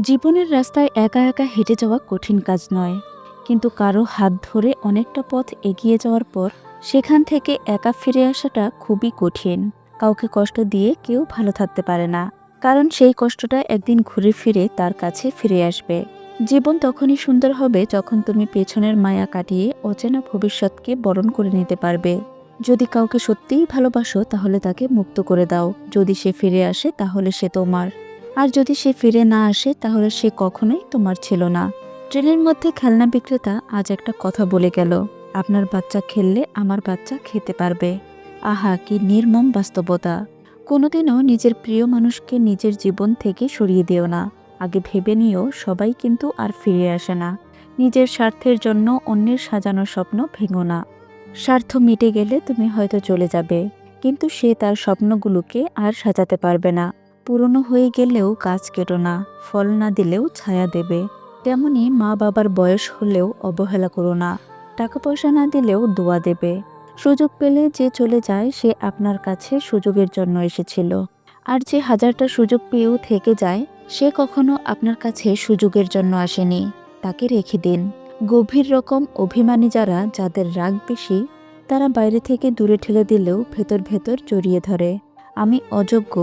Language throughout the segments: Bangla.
জীবনের রাস্তায় একা একা হেঁটে যাওয়া কঠিন কাজ নয়। কিন্তু কারও হাত ধরে অনেকটা পথ এগিয়ে যাওয়ার পর সেখান থেকে একা ফিরে আসাটা খুবই কঠিন। কাউকে কষ্ট দিয়ে কেউ ভালো থাকতে পারে না। কারণ সেই কষ্টটা একদিন ঘুরে ফিরে তার কাছে ফিরে আসবে। জীবন তখনই সুন্দর হবে যখন তুমি পেছনের মায়া কাটিয়ে অচেনা ভবিষ্যৎকে বরণ করে নিতে পারবে। যদি কাউকে সত্যিই ভালোবাসো তাহলে তাকে মুক্ত করে দাও। যদি সে ফিরে আসে তাহলে সে তোমার। আর যদি সে ফিরে না আসে, তাহলে সে কখনোই তোমার ছিল না। ট্রেনের মধ্যে খেলনা বিক্রেতা আজ একটা কথা বলে গেল। আপনার বাচ্চা খেললে আমার বাচ্চা খেতে পারবে। আহা, কি নির্মম বাস্তবতা। কোনোদিনও নিজের প্রিয় মানুষকে নিজের জীবন থেকে সরিয়ে দিও না। আগে ভেবে নিও, সবাই কিন্তু আর ফিরে আসে না। নিজের স্বার্থের জন্য অন্যের সাজানো স্বপ্ন ভেঙো না। স্বার্থ মিটে গেলে তুমি হয়তো চলে যাবে, কিন্তু সে তার স্বপ্নগুলোকে আর সাজাতে পারবে না। পুরনো হয়ে গেলেও গাছ কেটো না, ফল না দিলেও ছায়া দেবে। তেমনি মা বাবার বয়স হলেও অবহেলা করো না, টাকা পয়সা না দিলেও দোয়া দেবে। সুযোগ পেলে যে চলে যায় সে আপনার কাছে সুযোগের জন্য এসেছিল। আর যে হাজারটা সুযোগ পেয়েও থেকে যায়, সে কখনো আপনার কাছে সুযোগের জন্য আসেনি। তাকে রেখে দিন। গভীর রকম অভিমানী যারা, যাদের রাগ বেশি, তারা বাইরে থেকে দূরে ঠেলে দিলেও ভেতর ভেতর জড়িয়ে ধরে। আমি অযোগ্য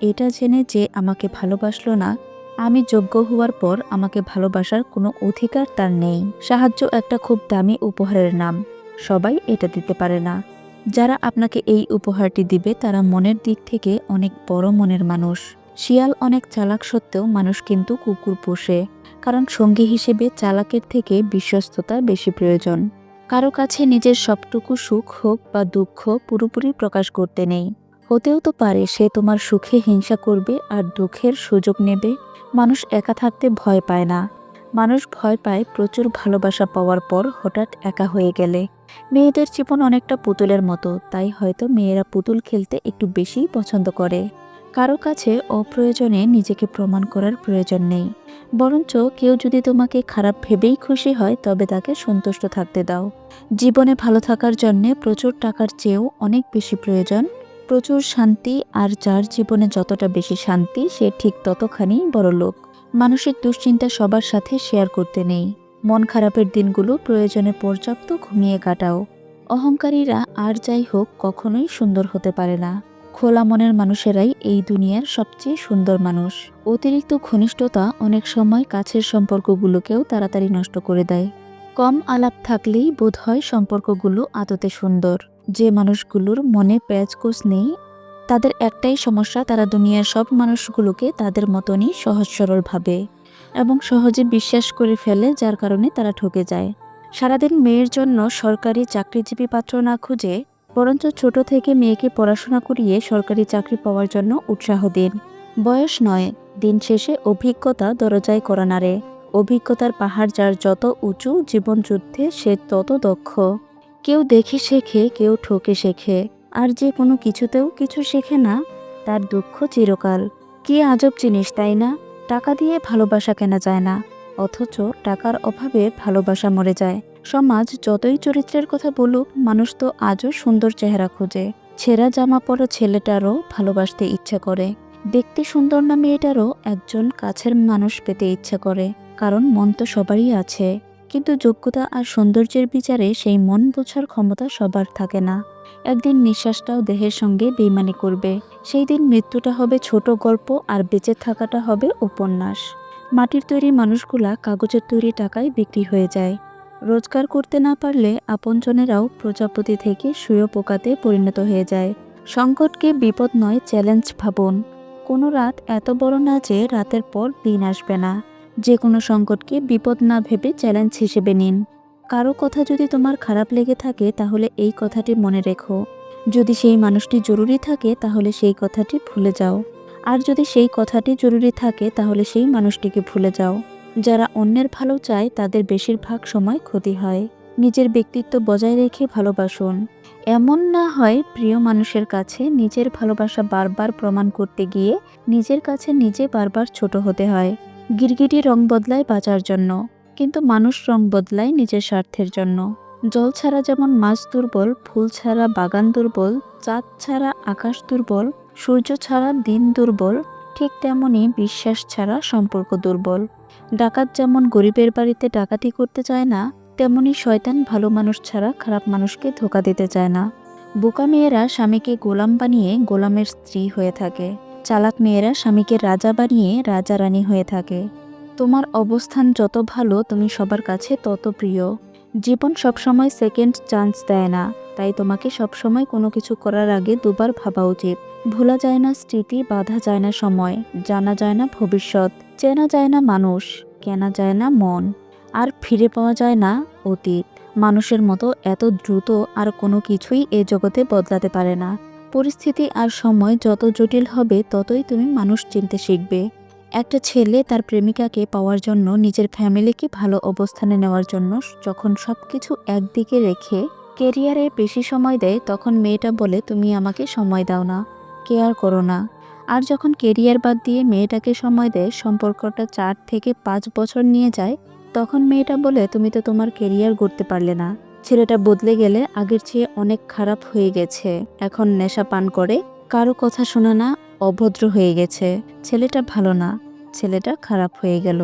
এটা জেনে যে আমাকে ভালোবাসলো না, আমি যোগ্য হওয়ার পর আমাকে ভালোবাসার কোনো অধিকার তার নেই। সাহায্য একটা খুব দামি উপহারের নাম। সবাই এটা দিতে পারে না। যারা আপনাকে এই উপহারটি দিবে, তারা মনের দিক থেকে অনেক বড় মনের মানুষ। শিয়াল অনেক চালাক সত্ত্বেও মানুষ কিন্তু কুকুর পোষে, কারণ সঙ্গী হিসেবে চালাকের থেকে বিশ্বস্ততা বেশি প্রয়োজন। কারও কাছে নিজের সবটুকু সুখ হোক বা দুঃখ পুরোপুরি প্রকাশ করতে নেই। হতেও তো পারে সে তোমার সুখে হিংসা করবে আর দুঃখের সুযোগ নেবে। মানুষ একা থাকতে ভয় পায় না। মানুষ ভয় পায় প্রচুর ভালোবাসা পাওয়ার পর হঠাৎ একা হয়ে গেলে। মেয়েদের জীবন অনেকটা পুতুলের মতো, তাই হয়তো মেয়েরা পুতুল খেলতে একটু বেশিই পছন্দ করে। কারও কাছে অপ্রয়োজনে নিজেকে প্রমাণ করার প্রয়োজন নেই। বরঞ্চ কেউ যদি তোমাকে খারাপ ভেবেই খুশি হয়, তবে তাকে সন্তুষ্ট থাকতে দাও। জীবনে ভালো থাকার জন্যে প্রচুর টাকার চেয়েও অনেক বেশি প্রয়োজন। প্রচুর শান্তি আর যার জীবনে যতটা বেশি শান্তি, সে ঠিক ততখানি বড় লোক। মানসিক দুশ্চিন্তা সবার সাথে শেয়ার করতে নেই। মন খারাপের দিনগুলো প্রয়োজনে পর্যাপ্ত ঘুমিয়ে কাটাও। অহংকারীরা আর যাই হোক কখনোই সুন্দর হতে পারে না। খোলা মনের মানুষেরাই এই দুনিয়ার সবচেয়ে সুন্দর মানুষ। অতিরিক্ত ঘনিষ্ঠতা অনেক সময় কাছের সম্পর্কগুলোকেও তাড়াতাড়ি নষ্ট করে দেয়। কম আলাপ থাকলেই বোধ হয় সম্পর্কগুলো আদতে সুন্দর। যে মানুষগুলোর মনে প্যাচকোষ নেই, তাদের একটাই সমস্যা, তারা দুনিয়ার সব মানুষগুলোকে তাদের মতনই সহজ সরল ভাবে এবং সহজে বিশ্বাস করে ফেলে, যার কারণে তারা ঠকে যায়। সারাদিন মেয়ের জন্য সরকারি চাকরিজীবী পাত্র না খুঁজে, বরঞ্চ ছোট থেকে মেয়েকে পড়াশোনা করিয়ে সরকারি চাকরি পাওয়ার জন্য উৎসাহ দিন। বয়স নয়, দিন শেষে অভিজ্ঞতা দরজায় করা নাড়ে। অভিজ্ঞতার পাহাড় যার যত উঁচু জীবনযুদ্ধে সে তত দক্ষ। কেউ দেখে শেখে, কেউ ঠকে শেখে, আর যে কোনো কিছুতেও কিছু শেখে না, তার দুঃখ চিরকাল। কি আজব জিনিস, তাই না? টাকা দিয়ে ভালোবাসা কেনা যায় না, অথচ টাকার অভাবে ভালোবাসা মরে যায়। সমাজ যতই চরিত্রের কথা বলুক, মানুষ তো আজও সুন্দর চেহারা খোঁজে। ছেঁড়া জামা পরা ছেলেটারও ভালোবাসতে ইচ্ছা করে। দেখতে সুন্দর না মেয়েটারও একজন কাছের মানুষ পেতে ইচ্ছা করে। কারণ মন তো সবারই আছে। কিন্তু যোগ্যতা আর সৌন্দর্যের বিচারে সেই মন বোঝার ক্ষমতা সবার থাকে না। একদিন নিঃশ্বাসটাও দেহের সঙ্গে বেইমানি করবে। সেই দিন মৃত্যুটা হবে ছোট গল্প আর বেঁচে থাকাটা হবে উপন্যাস। মাটির তৈরি মানুষগুলা কাগজের তৈরি টাকায় বিক্রি হয়ে যায়। রোজগার করতে না পারলে আপনজনেরাও প্রজাপতি থেকে শুয়ে পোকাতে পরিণত হয়ে যায়। সংকটকে বিপদ নয় চ্যালেঞ্জ ভাবুন। কোনো রাত এত বড় না যে রাতের পর দিন আসবে না। যে কোনো সংকটকে বিপদ না ভেবে চ্যালেঞ্জ হিসেবে নিন। কারও কথা যদি তোমার খারাপ লেগে থাকে, তাহলে এই কথাটি মনে রেখো। যদি সেই মানুষটি জরুরি থাকে, তাহলে সেই কথাটি ভুলে যাও। আর যদি সেই কথাটি জরুরি থাকে, তাহলে সেই মানুষটিকে ভুলে যাও। যারা অন্যের ভালো চায়, তাদের বেশিরভাগ সময় ক্ষতি হয়। নিজের ব্যক্তিত্ব বজায় রেখে ভালোবাসুন। এমন না হয় প্রিয় মানুষের কাছে নিজের ভালোবাসা বারবার প্রমাণ করতে গিয়ে নিজের কাছে নিজে বারবার ছোট হতে হয়। গিরগিটি রং বদলায় বাঁচার জন্য, কিন্তু মানুষ রং বদলায় নিজের স্বার্থের জন্য। জল ছাড়া যেমন মাছ দুর্বল, ফুল ছাড়া বাগান দুর্বল, চাঁদ ছাড়া আকাশ দুর্বল, সূর্য ছাড়া দিন দুর্বল, ঠিক তেমনই বিশ্বাস ছাড়া সম্পর্ক দুর্বল। ডাকাত যেমন গরিবের বাড়িতে ডাকাতি করতে চায় না, তেমনি শয়তান ভালো মানুষ ছাড়া খারাপ মানুষকে ধোকা দিতে চায় না। বোকা মেয়েরা স্বামীকে গোলাম বানিয়ে গোলামের স্ত্রী হয়ে থাকে। চালাক মেয়েরা স্বামীকে রাজা বানিয়ে রাজা রানী হয়ে থাকে। তোমার অবস্থান যত ভালো, তুমি সবার কাছে তত প্রিয়। জীবন সবসময় সেকেন্ড চান্স দেয় না, তাই তোমাকে সবসময় কোনো কিছু করার আগে দুবার ভাবা উচিত। ভোলা যায় না স্মৃতি, বাধা যায় না সময়, জানা যায় না ভবিষ্যৎ, চেনা যায় না মানুষ, কেনা যায় না মন। আর ফিরে পাওয়া যায় না অতীত। মানুষের মতো এত দ্রুত আর কোনো কিছুই এ জগতে বদলাতে পারে না। পরিস্থিতি আর সময় যত জটিল হবে, ততই তুমি মানুষ চিনতে শিখবে। একটা ছেলে তার প্রেমিকাকে পাওয়ার জন্য নিজের ফ্যামিলিকে ভালো অবস্থানে নেওয়ার জন্য যখন সব কিছু একদিকে রেখে কেরিয়ারে বেশি সময় দেয়, তখন মেয়েটা বলে, তুমি আমাকে সময় দাও না, কেয়ার করো না। আর যখন কেরিয়ার বাদ দিয়ে মেয়েটাকে সময় দেয়, সম্পর্কটা চার থেকে পাঁচ বছর নিয়ে যায়, তখন মেয়েটা বলে, তুমি তো তোমার কেরিয়ার গড়তে পারলে না। ছেলেটা বদলে গেলে আগের চেয়ে অনেক খারাপ হয়ে গেছে। এখন নেশা পান করে, কারও কথা শোনা না, অভদ্র হয়ে গেছে। ছেলেটা ভালো না, ছেলেটা খারাপ হয়ে গেল।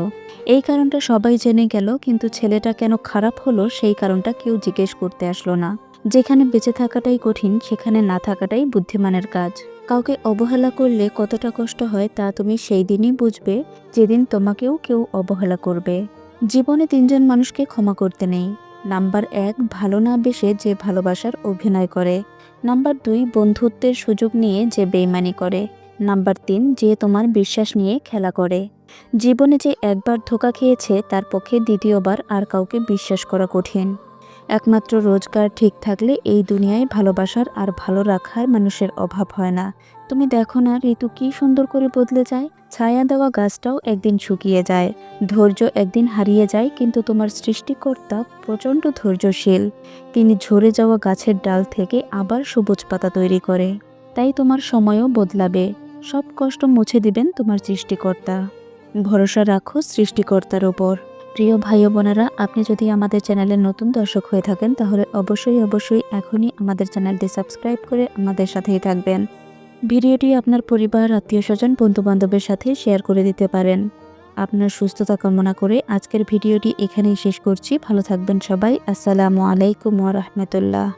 এই কারণটা সবাই জেনে গেল, কিন্তু ছেলেটা কেন খারাপ হলো সেই কারণটা কেউ জিজ্ঞেস করতে আসলো না। যেখানে বেঁচে থাকাটাই কঠিন, সেখানে না থাকাটাই বুদ্ধিমানের কাজ। কাউকে অবহেলা করলে কতটা কষ্ট হয় তা তুমি সেই দিনই বুঝবে, যেদিন তোমাকেও কেউ অবহেলা করবে। জীবনে তিনজন মানুষকে ক্ষমা করতে নেই। নাম্বার এক, ভালো না বেশে যে ভালোবাসার অভিনয় করে। নাম্বার দুই, বন্ধুত্বের সুযোগ নিয়ে যে বেইমানি করে। নাম্বার তিন, যে তোমার বিশ্বাস নিয়ে খেলা করে। জীবনে যে একবার ধোকা খেয়েছে, তার পক্ষে দ্বিতীয়বার আর কাউকে বিশ্বাস করা কঠিন। একমাত্র রোজগার ঠিক থাকলে এই দুনিয়ায় ভালোবাসার আর ভালো রাখার মানুষের অভাব হয় না। তুমি দেখো না ঋতু কি সুন্দর করে বদলে যায়। ছায়া দেওয়া গাছটাও একদিন শুকিয়ে যায়। ধৈর্য একদিন হারিয়ে যায়, কিন্তু তোমার সৃষ্টিকর্তা প্রচণ্ড ধৈর্যশীল। তিনি ঝরে যাওয়া গাছের ডাল থেকে আবার সবুজ পাতা তৈরি করে। তাই তোমার সময়ও বদলাবে। সব কষ্ট মুছে দিবেন তোমার সৃষ্টিকর্তা। ভরসা রাখো সৃষ্টিকর্তার ওপর। প্রিয় ভাই বোনেরা আপনি যদি আমাদের চ্যানেলের নতুন দর্শক হয়ে থাকেন, তাহলে অবশ্যই অবশ্যই এখনই আমাদের চ্যানেলটি সাবস্ক্রাইব করে আমাদের সাথেই থাকবেন। ভিডিওটি আপনার পরিবার আত্মীয় স্বজন বন্ধুবান্ধবের সাথে শেয়ার করে দিতে পারেন। আপনার সুস্থতা কামনা করে আজকের ভিডিওটি এখানেই শেষ করছি। ভালো থাকবেন সবাই। আসসালামু আলাইকুম ওরহমতুল্লাহ রাহমাতুল্লাহ।